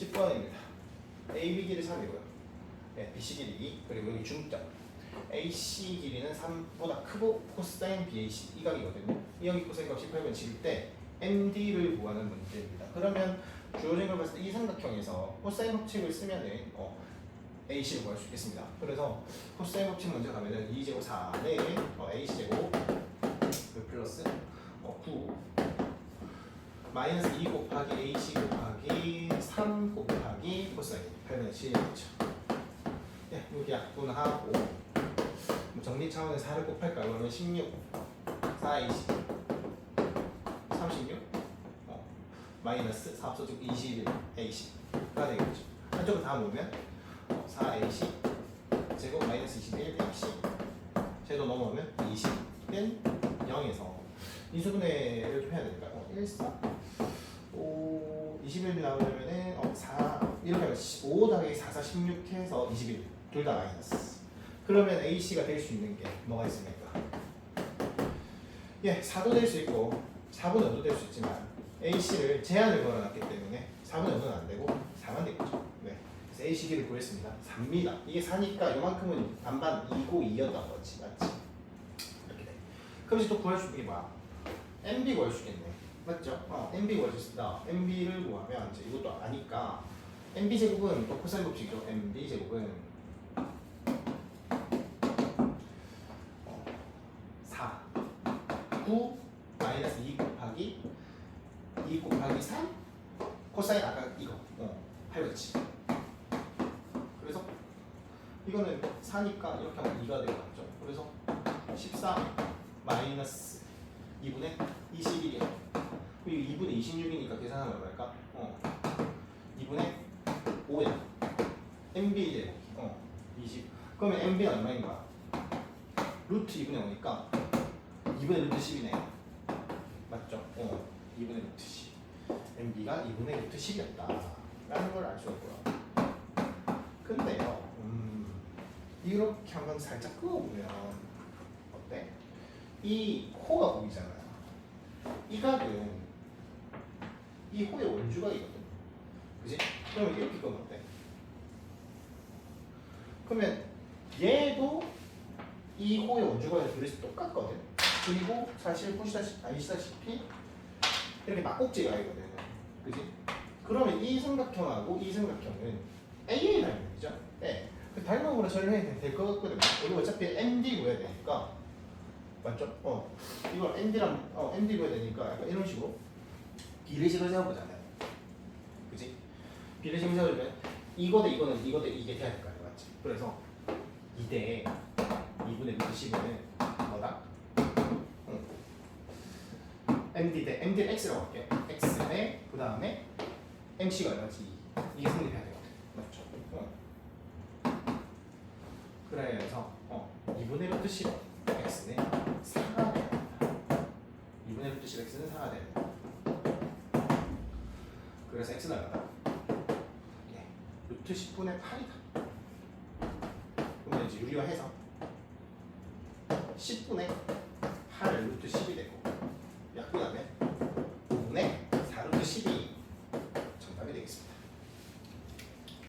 10번입니다. AB 길이 3이고요. 네, BC 길이 2 그리고 여기 중점 AC 길이는 3보다 크고 코사인 BAC 이 각이거든요. 이 각이 코사인 값 18번 칠때 MD를 구하는 문제입니다. 그러면 주어진 걸 봤을 때 이 삼각형에서 코사인 법칙을 쓰면은 어, AC를 구할 수 있겠습니다. 그래서 코사인 법칙 먼저 가면은 2제곱 4에 어, AC 제곱 그 플러스 어, 9 마이너스 2 곱하기 AC 곱하기 3 곱하기 코사인 8분의 7이죠. 예, 여기 약분 하고 뭐 정리 차원에서 4를 곱할까요? 그러면 16 4AC 36 어, 마이너스 4 합쳐지고 21 AC가 되겠죠. 한쪽을 다 모으면 어, 4AC 제곱 마이너스 21 AC 제도 넘어오면 20은 0에서 인수분해를 좀 해야 되니까요. 어, 1, 4, 5, 21이 나오려면은 어, 4 이렇게 하면 5 더하기 4, 4, 16 해서 21 둘 다 마이너스. 그러면 AC가 될 수 있는 게 뭐가 있습니까? 예, 4도 될 수 있고 4분의 5도 될 수 있지만 AC를 제한을 걸어놨기 때문에 4분의 5는 안 되고 4만 되겠죠. 네. 그래서 AC 길을 구했습니다. 4입니다. 이게 4니까 이만큼은 반반 2고 2였던 거지. 맞지? 이렇게 돼. 그럼 이제 또 구할 수 있는 게 뭐야? MB 구할 수 있겠네. 맞죠? 어, MB 구할 수 있습니다. MB를 구하면 이제 이것도 아니까 MB 제곱은 또 코사인 법칙이죠. MB 제곱은 어, 4 9 마이너스 2 곱하기 2 곱하기 3 코사인 아까 이거. 어, 8그렇지 그래서 이거는 4니까 이렇게 하면 2가 되겠죠. 그래서 14 마이너스 2분의 21이야 그리고 2분의 26이니까 계산하면 얼마일까? 어. 2분의 5야. MB 제곱. 어, 20 그러면 MB는 얼마인 거야? 루트 2분의 5니까 2분의 루트 10이네 맞죠? 어 2분의 루트 10 MB가 2분의 루트 10이었다 라는 걸 알 수 있고요 근데요 음, 이렇게 한번 살짝 끄어보면 어때? 이 호가 보이잖아요 이 각은 이 호의 원주각이거든 그지? 그러면 이렇게 끄면 어때? 그러면 얘도 이 호의 원주각의 둘이 똑같거든. 그리고 사실 보시다시피 아시다시피 이렇게 막꼭지가 있거든. 그지? 그러면 이 삼각형하고 이 삼각형은 AA 닮은 거죠. 네. 그 닮음으로 처리해야 될것 같거든요. 우리 어차피 MD 구해야 되니까 맞죠? 어 이걸 MD랑 어 MD 구해야 되니까 약간 이런 식으로 비례식을 세워보잖아요. 그지? 비례식을 세우려면 이거 대 이거는 이거 대 이게 돼야 될거 아니야, 맞지? 그래서 2대 2분의 루트 10은 뭐다? 응. MD 대 MD를 X라고 할게. X 대그 다음에 MC가 얼마지? 이게 성립해야 되거든. 맞죠? 어. 그래서 어 2분의 루트 10 X는 4가 돼야 된다. 2분의 루트 10 X는 4가 돼야 된다. 그래서 X는 얼마다? 예, 루트 10분의 8이다. 그러면 이제 유리화해서 10분의 8 루트 10이 되고